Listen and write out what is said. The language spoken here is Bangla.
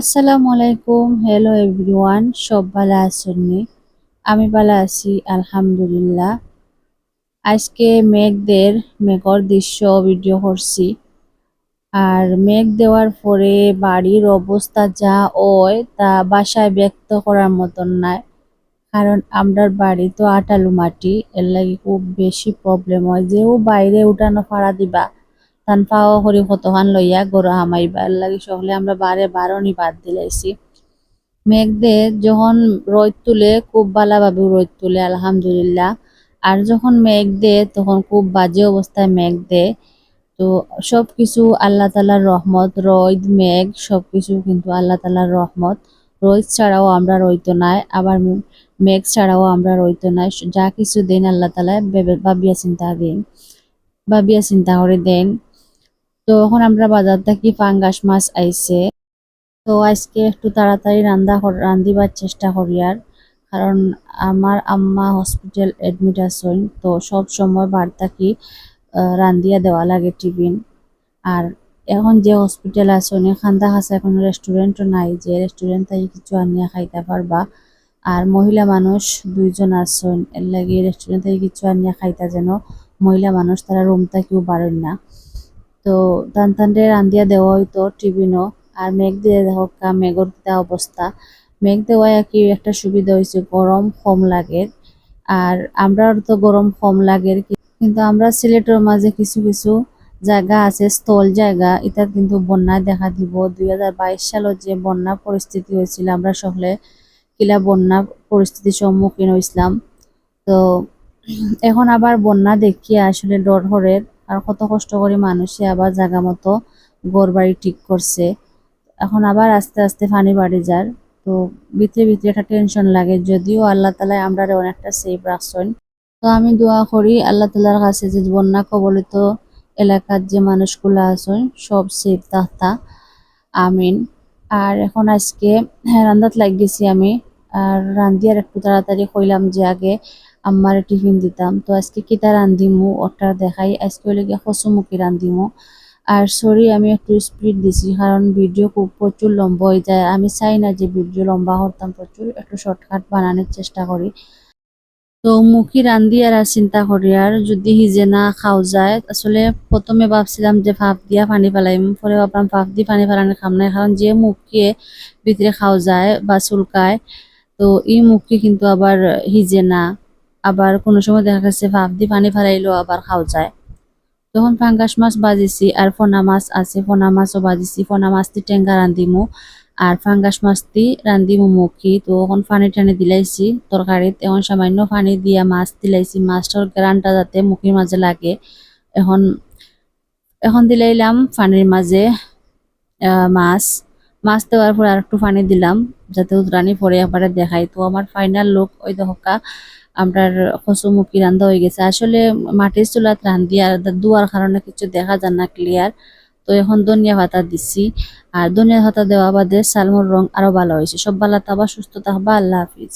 আসসালামু আলাইকুম হ্যালো এভরিওয়ান সব ভালো আছেননি আমি ভালো আছি, আলহামদুলিল্লাহ। আজকে মেঘদের, মেঘর দৃশ্য ভিডিও করছি। আর মেঘ দেওয়ার পরে বাড়ির অবস্থা যা ওই তা বাসায় ব্যক্ত করার মতন নাই। কারণ আমরার বাড়ি তো আটালু মাটি, এর লাগে খুব বেশি প্রবলেম হয়। যেও বাইরে উঠানো ফাড়া দিবা তান পাওয়া করি কতখান লইয়া গরু হামাইবা এর লাগে সকলে আমরা বারে বারণই বাদ দিলাইছি। মেঘ দে যখন রোদ তুলে খুব ভালোভাবে রোদ তুলে, আলহামদুলিল্লাহ। আর যখন মেঘ দে তখন খুব বাজে অবস্থায় মেঘ দে তো সব কিছু আল্লাহ তালার রহমত, রোদ, মেঘ সব কিছু কিন্তু আল্লাহ তালার রহমত। রোদ ছাড়াও আমরা রইতো নাই, আবার মেঘ ছাড়াও আমরা রইতো নাই। যা কিছু দেন আল্লাহ তালা ভাবিয়া চিন্তা দিন ভাবিয়া চিন্তা করে দেন। তো এখন আমরা বাজার থেকে পাঙ্গাস মাছ আইছে। তো আজকে একটু তাড়াতাড়ি রান্না রান্ধিবার চেষ্টা করি আর। কারণ আমার আম্মা হসপিটাল এডমিট আছেন, তো সব সময় বার থাকি রান্ধিয়া দেওয়া লাগে টিফিন। আর এখন যে হসপিটাল আছে অনেক খান্দা খাসা এখন রেস্টুরেন্টও নাই, যে রেস্টুরেন্ট থেকে কিছু আনিয়া খাইতে পারবা। আর মহিলা মানুষ দুইজন আছেন, এর লাগে রেস্টুরেন্ট থেকে কিছু আনিয়া খাইতা যেন মহিলা মানুষ তারা রুম থেকেও বাড়েন না। তো টান টানটে রান্ধিয়া দেওয়া হইতো টিফিনও আর মেঘ দিয়ে দেখো মেঘর অবস্থা মেঘ দেওয়ায় কি একটা সুবিধা হয়েছে গরম কম লাগে। আর আমরা তো গরম কম লাগে। কিন্তু আমরা সিলেটের মাঝে কিছু কিছু জায়গা আছে, স্থল জায়গা। এটা কিন্তু বন্যায় দেখা দিব। দুই হাজার বাইশ সালত যে বন্যা পরিস্থিতি হয়েছিল আমরা সকলে কিলা বন্যা পরিস্থিতির সম্মুখীন হয়েছিলাম তো এখন আবার বন্যা দেখিয়ে আসলে ডর হরের আর কত কষ্ট করে মানুষে আবার জায়গা মতো ঘর বাড়ি ঠিক করছে। এখন আবার আস্তে আস্তে ফানি বাড়ি যার। তো ভিতরে ভিতরে একটা টেনশন লাগে, যদিও আল্লাহ তালায় আমরা অনেকটা সেফ রাখছেন। তো আমি দোয়া করি আল্লাহ তালার কাছে যে বন্যা কবলিত এলাকার যে মানুষগুলো আছেন, সব সেফ তাহতা আমিন। আর এখন আজকে হ্যাঁ রান্দাত লাগিয়েছি আমি। আর রান্দিয়ার একটু তাড়াতাড়ি কইলাম যে আগে আম্মার টিফিন দিতাম। তো আজকে কিতা রান্দিমু ওটা দেখাই আজকে হলে গিয়ে কচুমুখী রান্দিমু আর সরি আমি একটু স্পিড দিছি কারণ ভিডিও খুব প্রচুর লম্বা হয়ে যায়। আমি চাই না যে ভিডিও লম্বা করতাম প্রচুর একটু শর্টকাট বানানোর চেষ্টা করি তো মুখি রান্ধি আর চিন্তা করি আর যদি হিজে না খাও যায় আসলে প্রথমে ভাবছিলাম যে ভাপ দিয়া পানি ফেলাইম পরে ভাবলাম ভাপ দিয়ে পানি ফেলানি খাম নাই কারণ যে মুখিয়ে ভিতরে খাও যায় বা চুলকায়, তো এই মুখি কিন্তু আবার হিজে না আবার কোনো সময় দেখা গেছে ভাপ দিয়ে পানি ফেলাইলেও আবার খাও যায়। তখন ফাঙ্গাস মাছ বাজিছি, আর ফোনা মাছ আছে, ফোনা মাছও বাজিছি। ফোনা মাছটি টেঙ্গা রান্ধিমু, আর ফাঙ্গাস মাছ মাছটি রান্ধিমু মুখি। তো এখন পানি টানি দিলাইছি, তরকারিত এখন সামান্য পানি দিয়া মাছ দিলাইছি। মাছটার গ্রানটা যাতে মুখির মাঝে লাগে। এখন এখন দিলাইলাম পানির মাঝে মাছ। মাছ দেওয়ার পর আর একটু পানি দিলাম, যাতে উতরানি পরে একবারে দেখাই। তো আমার ফাইনাল লুক ওই দেখা আমরার কচুমুখি রান্ধা হয়ে গেছে। আসলে মাটির চুলাত রান্ধি আর দুয়ার কারণে কিছু দেখা যায় না ক্লিয়ার তো এখন ধনিয়া ভাতা দিচ্ছি আর ধনিয়া ভাতা দেওয়া বাদে সালমোর রং আরও ভালো হয়েছে। সব ভালো থাকবা, সুস্থ থাকবা। আল্লাহ হাফিজ।